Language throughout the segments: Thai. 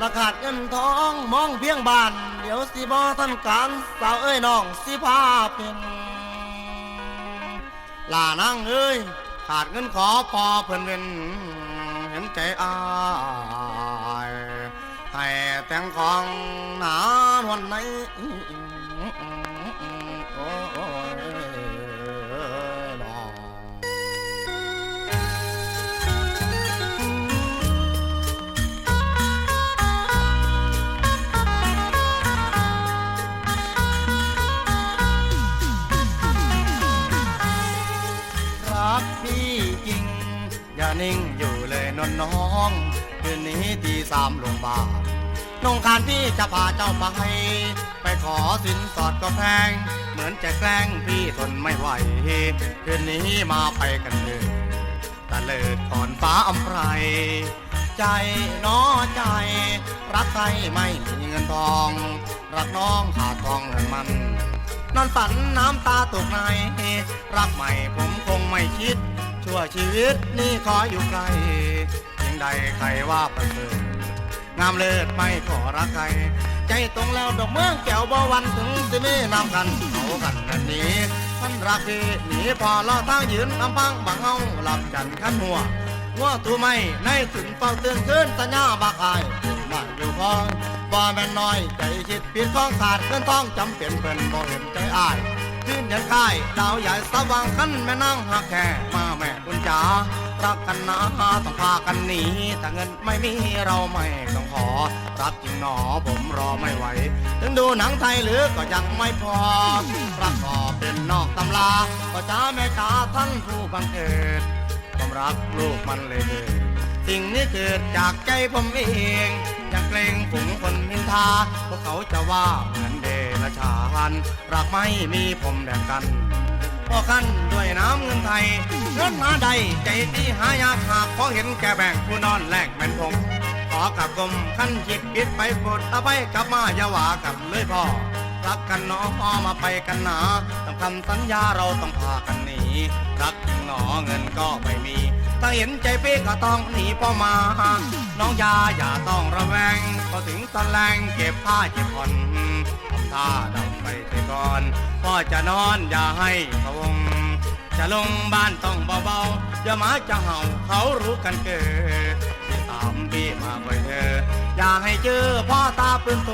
ละขาดเงินทองมองเพียงบ้าน เดี๋ยวสิบอท่านการสาวเอ้ยน้องสิพาเป็นลานั่งเอ้ยขาดเงินขอพอเพิ่นเป็นเห็นใจอายให้แต่งของหนาวันไหน นิ่งอยู่เลยนนน้องคืนนี้ตีสามลงบาทน้องคานพี่จะพาเจ้าไป ไปขอสินสอดก็แพง เหมือนจะแกล้งพี่ทนไม่ไหวคืนนี้มาไปกันเลยตะเลิดก่อนฟ้าอำไพรใจน้อใจ รักใครไม่มีเงินทอง รักน้องขาดทองเงินมัน นอนฝันน้ำตาตกใน รักใหม่ผมคงไม่คิด ชั่วชีวิตนี่ขออยู่ไกลยังใดใครว่าประเสริฐงามเลิศไม่ขอรักใคร ใจตรงแล้วดอกเมืองแก้วบ่วันถึงสิมีนำกันเขากันนันนี้ท่านรักพี่หนีพอลอทางยืนลำพังบังเฮาหลับจันขันหัวหัวตัวไม่ในถึงเฝ้าเตือนคืนสัญญาบักอายมาอยู่พองบ่แม่นน้อยใจคิดผิดของขาดเงินท้องจำเป็นเป็นบ่เห็นใจอาย ขึ้นเดือนค่ายดาวใหญ่สว่างคันแม่นางหักแค่มาแม่คุณจ๋ารักกันนะต้องพากันหนีแต่เงินไม่มีเราไม่ต้องขอ รักจริงหนอผมรอไม่ไหว ถึงดูหนังไทยหรือก็ยังไม่พอรักก็เป็นนอกตำลาก็จ้าแม่จ๋าท่านผู้บังเกิดความรักลูกมันเลยเกิดสิ่งนี้เกิดจากใจผมเองยังเกรงฝูงคนมินทาพวกเขาจะว่าเหมือนเดรัจฉา นรักไม่มีผมแดงกันพอขั้นด้วยน้ำเงินไทยเงินมาใดใจที่หายากหากพอเห็นแกแบ่งผู้นอนแลกแม่นผมขอกับกลมขั้นจิตปิดไปปดเอาไปกลับมาอย่าว่ากันเลยพ่อรักกันเนาะพอมาไปกันหนาต้องคำสัญญาเราต้องพากันหนีรักจริงหนอเงินก็ไม่มี ถ้าเห็นใจเป๊กก็ต้องหนีพ่อมา น้องยาอย่าต้องระแวง พอถึงตอนแรงเก็บผ้าเก็บผ่อนทำท่าดำไปเสียก่อนพ่อจะนอนอย่าให้พะวง จะลงบ้านต้องเบาๆอย่ามาจะเห่าเขารู้กันเกิดตามพี่มาคอยเธออย่าให้เจอพ่อตาปืนโต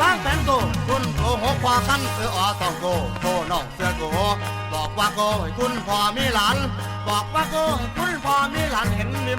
วางแผนโกคุณโกหกกว่ากันเอออต้องโกโทน้องเสือโกบอกว่าโกให้คุณพ่อมีหลาน บอกว่าโกให้คุณพ่อมีหลานเห็นมี